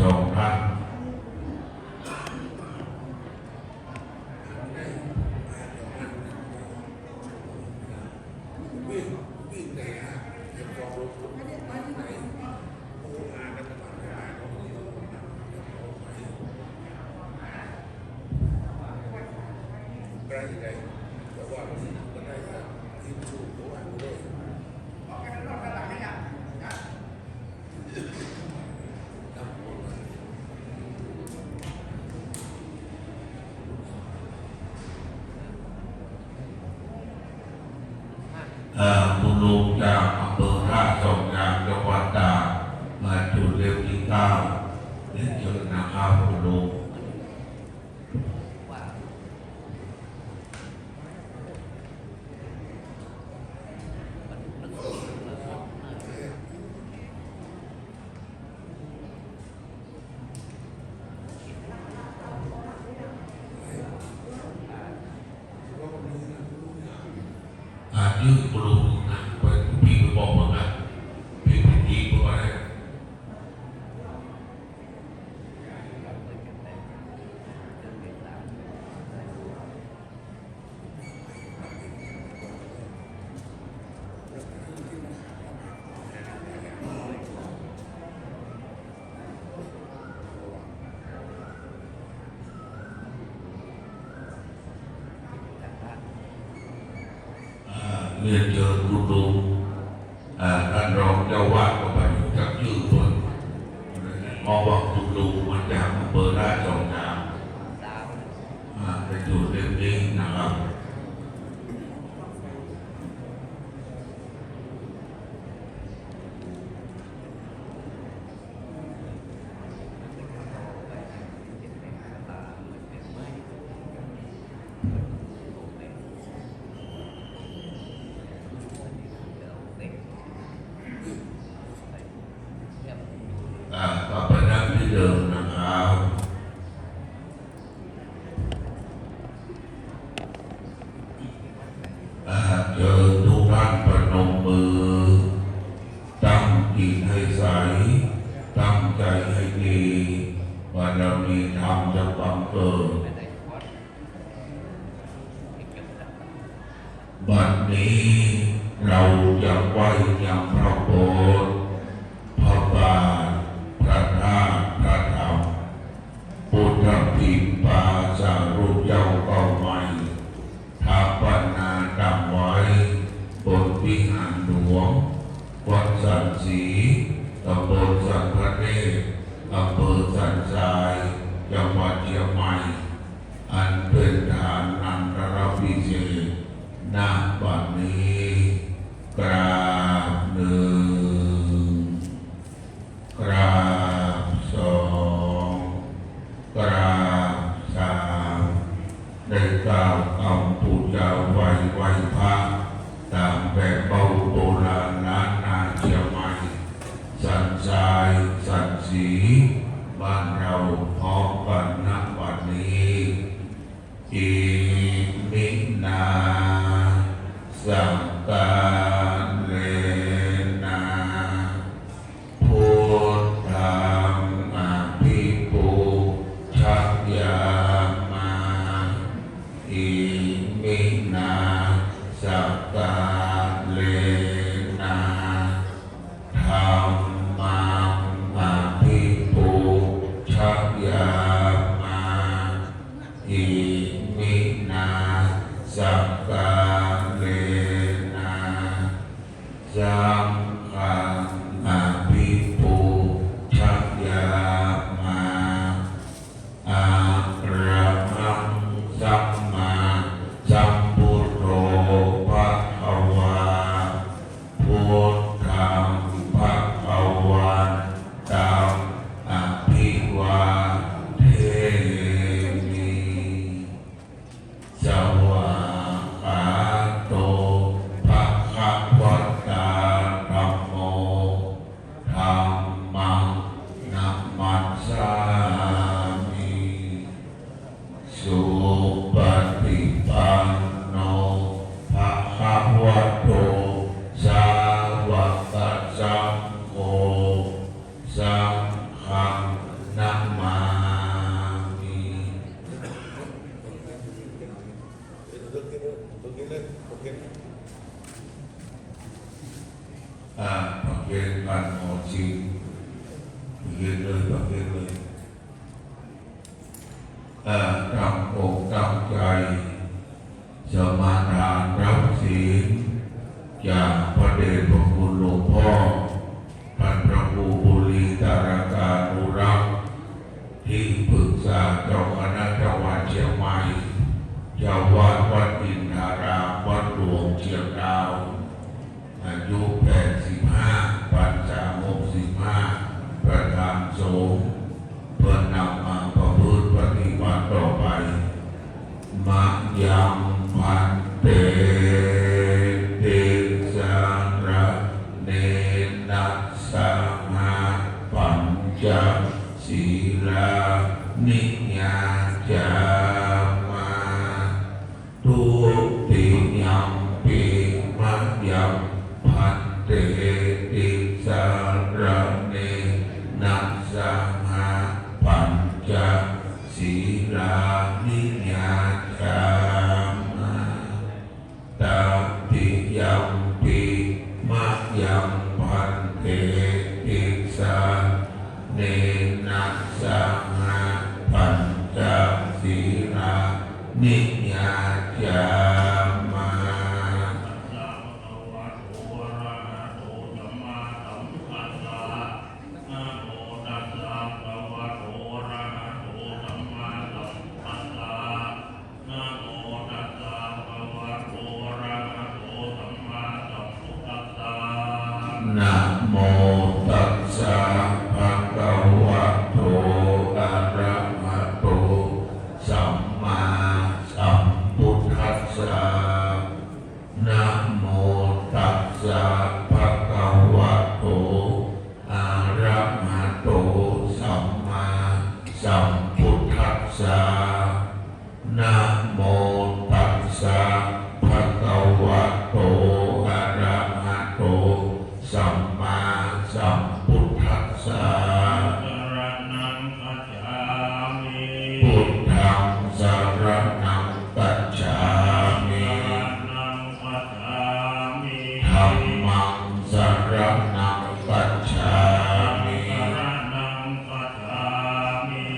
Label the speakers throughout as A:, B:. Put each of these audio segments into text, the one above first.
A: สองท่าน
B: วิ่งวิ่งไหนฮะเก็บกองรถไปไหนโอ้งานนักบัตรงานเขาที่เราทำเอาไปใกล้ไหนแต่ว่าที่ก็ได้ที่ถูกตัวอันด้วย
A: เอ่อคุณลุงจากอำเภอท่าสองยางจังหวัดตากมาจุดเร็วที่เก้าเรียน เชิญนะครับคุณลุง อายืดคุณลุงนะไปพี่ไปบอกมานะพี่ไปทีบอกอะไร อ่าเรียน เ ground and no pets in hand.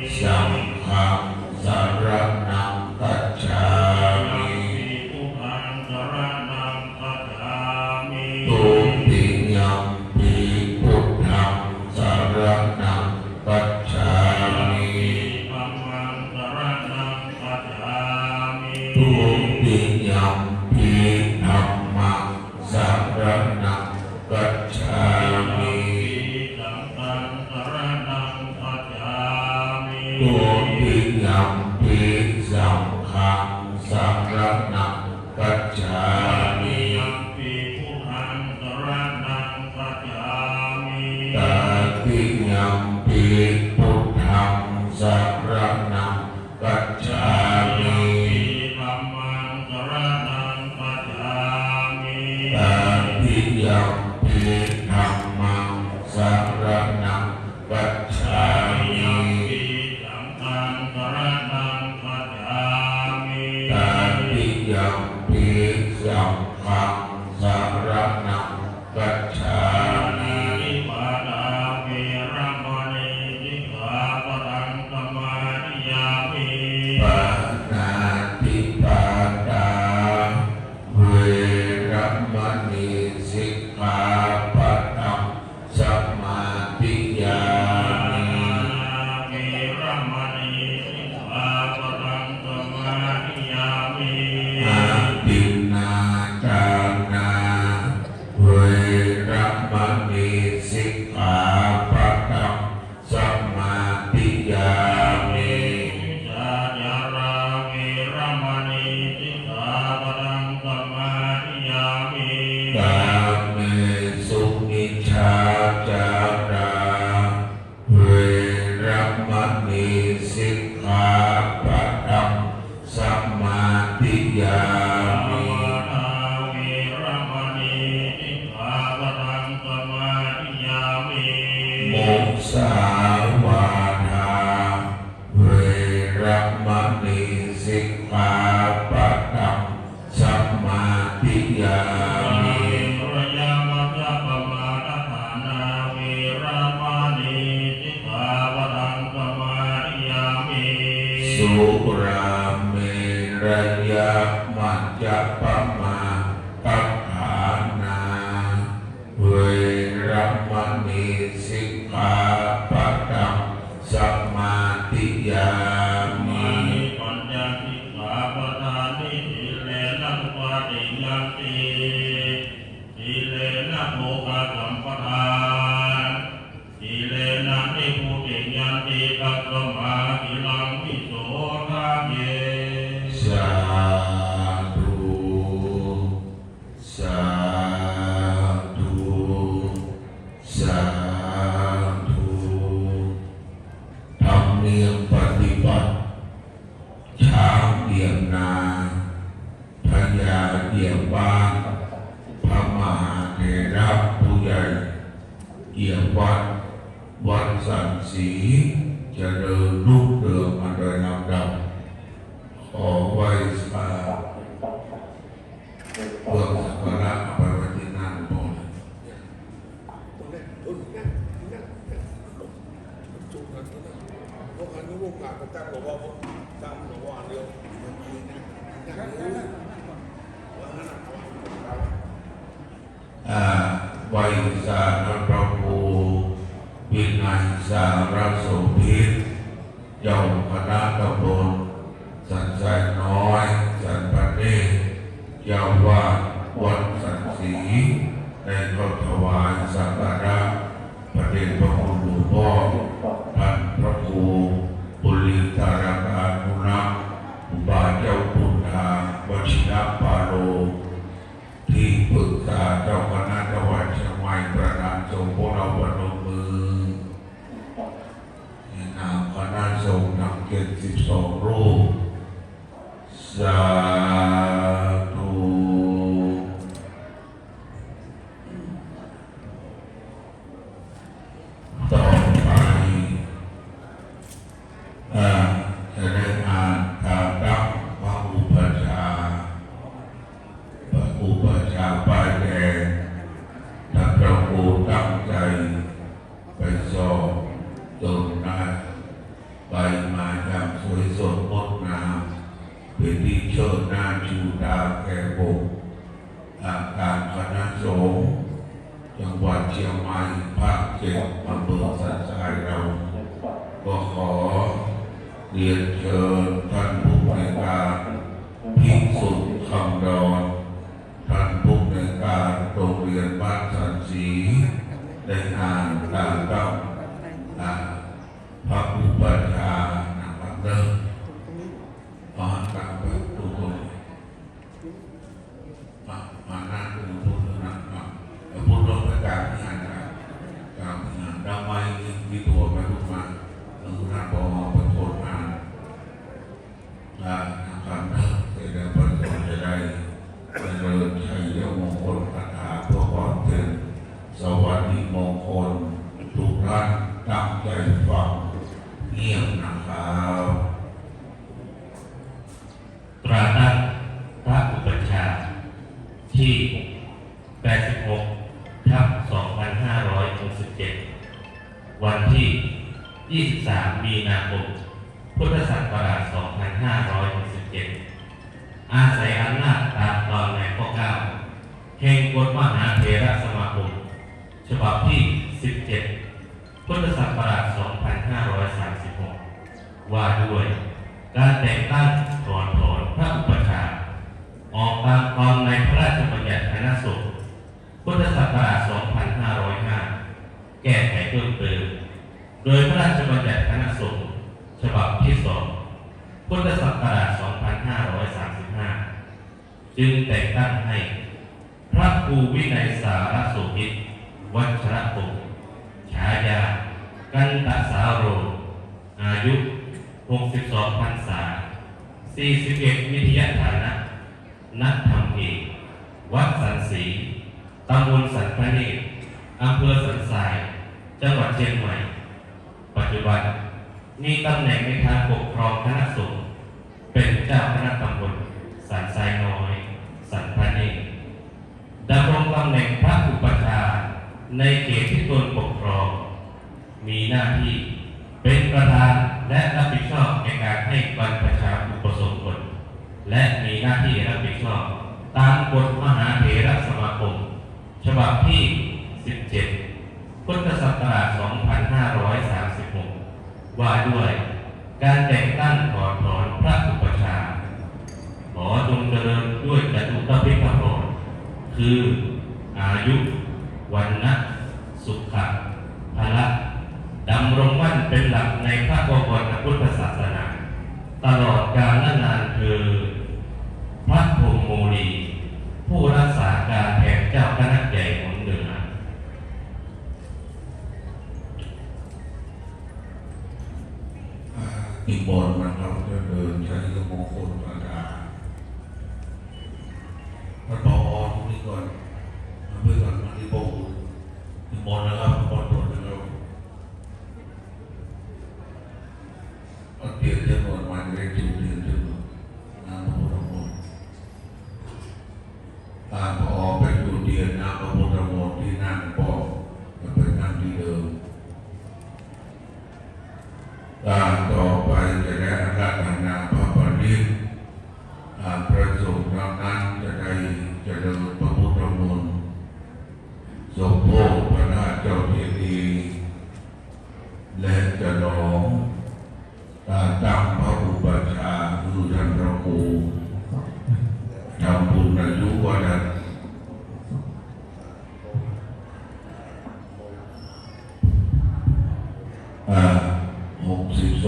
A: 想他。Shanti. ติ ขอไหว้สาเพื่อสักการว้ที่นั่นบน
B: ตรงนี้ตรงนี้นั่งนั่นตรงนั้นพวกอันนี้วงการมันตั้งบอกว่า
A: ปุริตารการนุรักษ์อุบาเจ้าปุณธาวชิระปาโล ที่ปรึกษาเจ้าคณะจังหวัดเชียงใหม่ประธานสงฆ์พวกเราประนมมือในนามคณะสงฆ์นำเกียรติสิบสองรูป ที่เชิด งกฎมหาเถระ
C: สมาคม ฉบับที่ 17 พุทธศักราช 2536 ว่าด้วย การแต่งตั้งถอนถอนพระอุปชาออกตามความในพระราชบัญญัติคณะสงฆ์พุทธศักราช 2505 แก้ไขเพิ่มเติม โดยพระราชบัญญัติคณะสงฆ์ฉบับที่ 2 พุทธศักราช 2535 จึงแต่งตั้งให้ พระครูวินัยสารสุพิตวัชรพงศ์ฉายา กันตสาโร อายุ 62พรรษา 41 วิทยาฐานะ นักธรรมเอกวัดสันสีตำบลสันพระเนตรอำเภอสันทราย จังหวัดเชียงใหม่ ปัจจุบันมีตำแหน่งในทางปกครองคณะสงฆ์เป็นเจ้าคณะตำบลสันทรายน้อย สันพระเนตร ตำแหน่งพระอุปชาในเขตที่ตนปกครอง มีหน้าที่เป็นประธานและรับผิดชอบในการให้บรรพชาอุปสมบทและมีหน้าที่รับผิดชอบ ตามกฎมหาเถรสมาคม ฉบับที่ 17 พุทธศักราช 2536 ว่าด้วยการแต่งตั้งถอดถอนพระอุปชาขอจงเจริญด้วยจตุตพิฆพรคือ ยุวันนะสุขะพละดำรงมั่นเป็นหลักในพระบวรพุทธศาสนา ตลอด or give them or migrate to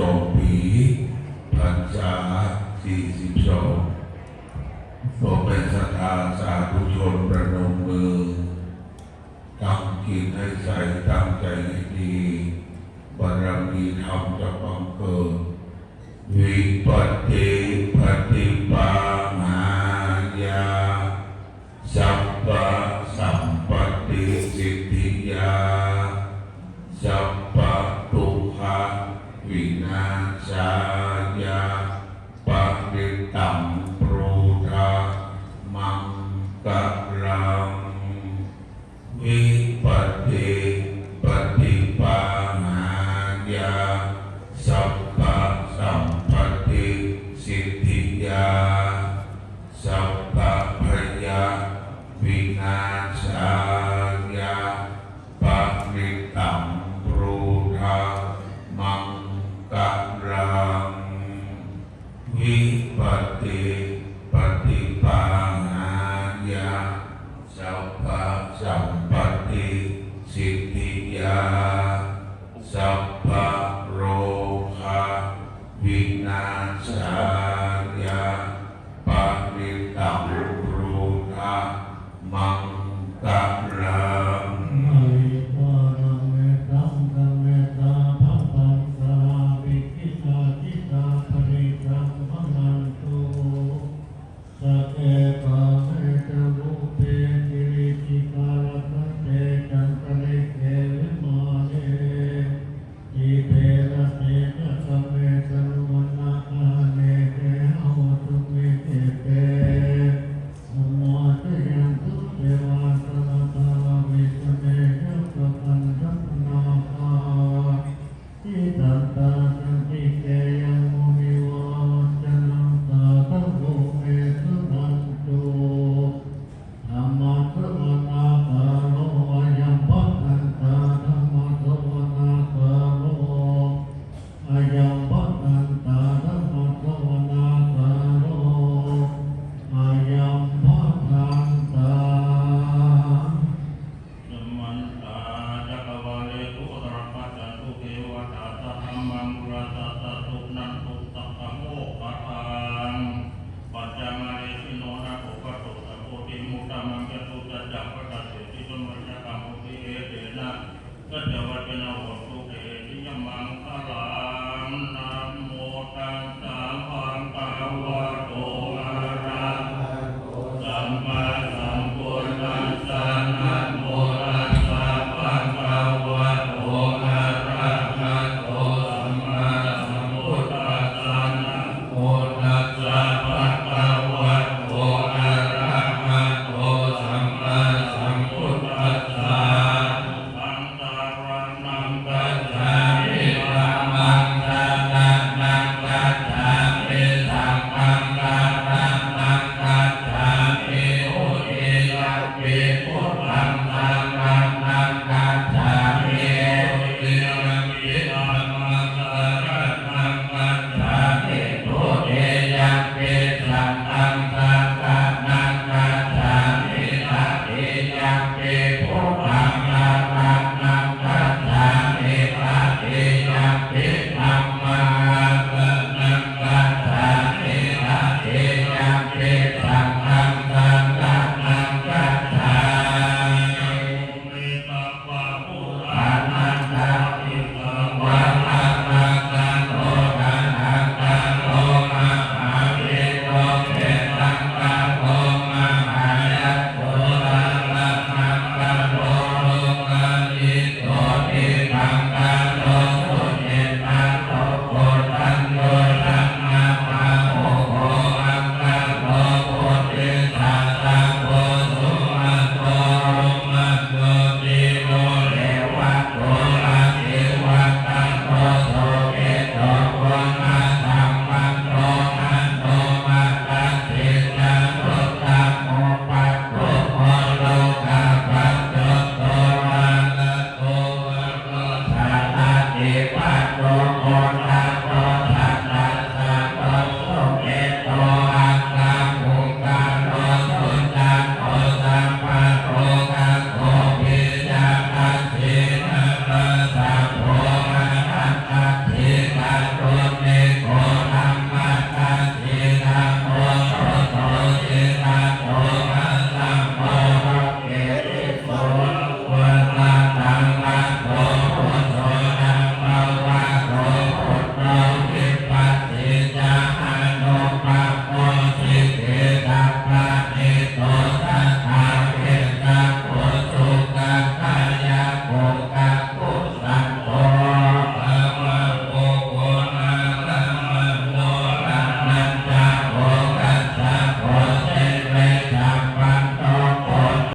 C: อง
A: ปีพรรษาสี่สิบสองตกเป็นสตาสาธุชนประนมมือตั้งกินให้ใส่ตั้งใจให้ดีบารมีทำรมจะบังเกิดวิปัสสิ 아멘.